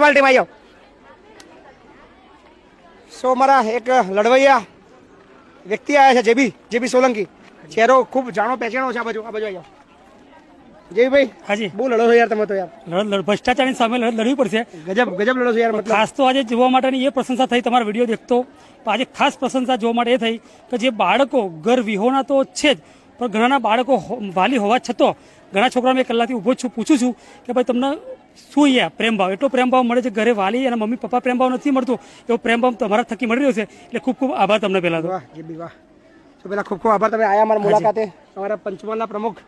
પંચમહાલ આવ્યો સો મારા એક લડવૈયા વ્યક્તિ આવ્યા છે જેબી જેબી સોલંકી. ચહેરો ખૂબ જાણો પહેચાણો છે આ બાજુ આ બાજુ આવ્યો જાઓ જેબીભાઈ હાજી. બહુ લડો છો યાર તમે તો યાર. લડ- લડ- ભ્રષ્ટાચારની સામે લડ- લડવી પડશે. ગજબ ગજબ લડો છો યાર મતલબ. ખાસ તો આજે જોવા માટેની એ પ્રશંસા થઈ તમારો વીડિયો દેખતો. આજે ખાસ પ્રશંસા જોવા માટે એ થઈ કે જે બાળકો ઘર વિહોણા તો છે જ પણ ઘણાના બાળકો વાલી હોવા છતાં ઘણા છોકરા મેં કલાકથી ઊભો છું પૂછું છું કે ભાઈ તમને શું અહીંયા પ્રેમ ભાવ? એટલો પ્રેમ ભાવ મળે છે ઘરે વાલી અને મમ્મી પપ્પા પ્રેમ ભાવ નથી મળતો. એવો પ્રેમ ભાવ તમારા થકી મળી રહ્યો છે. એટલે ખૂબ ખૂબ આભાર તમને પહેલાં તો. વાહ જેબી વાહ. તો પેલા ખૂબ ખૂબ આભાર. તમે આયા અમારા મુલાકાતે. અમારા પંચમહાલના પ્રમુખ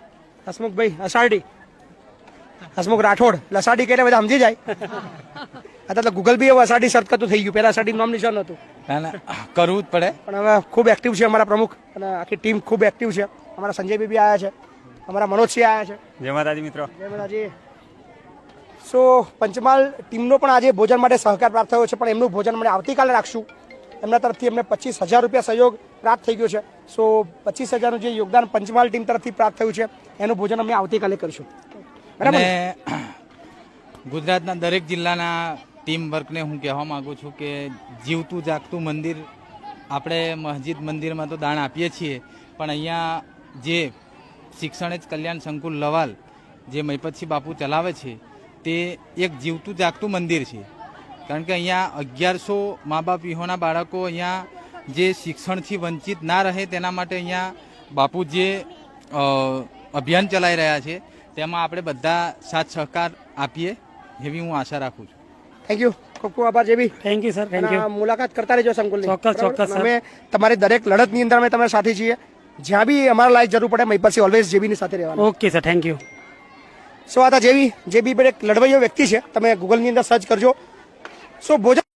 હસમુખભાઈ અસારડી હસમુખ રાઠોડ. લસાડી અસારડી કે બધા સમજી જાય. અત્યારે તો ગૂગલ બી એવું અસારડી સર્ચ કરતું થઈ ગયું. પહેલાં અસારડી નામ નિશાન હતું. ના ના કરવું જ પડે. પણ હવે ખૂબ એક્ટિવ છે અમારા પ્રમુખ. અને આખી ટીમ ખૂબ એક્ટિવ છે. અમારા સંજયભાઈ બી આવ્યા છે. અમારા મનોજસિંહ આવ્યા છે. જય માતાજી મિત્રો. જય માતાજી. સો પંચમહાલ ટીમનો પણ આજે ભોજન માટે સહકાર પ્રાપ્ત થયો છે, પણ એમનું ભોજન મને આવતીકાલે રાખશું. એમના તરફથી એમને પચીસ હજાર રૂપિયા સહયોગ પ્રાપ્ત થઈ ગયો છે. સો પચીસ હજારનું જે યોગદાન પંચમહાલ ટીમ તરફથી પ્રાપ્ત થયું છે, એનું ભોજન અમે આવતીકાલે કરીશું. અને ગુજરાતના દરેક જિલ્લાના ટીમ વર્કને હું કહેવા માગું છું કે જીવતું જાગતું મંદિર, આપણે મસ્જિદ મંદિરમાં તો દાન આપીએ છીએ, પણ અહીંયા જે શિક્ષણ જ કલ્યાણ સંકુલ લવાલ, જે મહિપતસિંહ બાપુ ચલાવે છે તે એક જીવતું જાગતું મંદિર છે. કારણ કે અહીંયા અગિયારસો મા બાપ વિહોણા બાળકો અહીંયા જે શિક્ષણથી વંચિત ના રહે તેના માટે અહીંયા બાપુ જે અભિયાન ચલાવી રહ્યા છે. તેમાં આપણે બધા સાથ સહકાર આપીએ એવી હું આશા રાખું છું. થેન્ક યુ ખૂબ ખૂબ આભાર J B. Thank you sir thank you આ મુલાકાત કરતા રહેજો સંકુલ ચોક્કસ, ચોક્કસ, સર. અમે તમારી દરેક લડતની અંદર અમે તમારા સાથે છીએ. જ્યાં બી અમારા લાયક જરૂર પડે મહિપતસિંહ ઓલવેઝ જેબીની સાથે રહેવાનું. Okay sir thank you so આ જેવી? જે બી એક લડવૈયો વ્યક્તિ છે, તમે ગૂગલની અંદર સર્ચ કરજો. સો ભોજન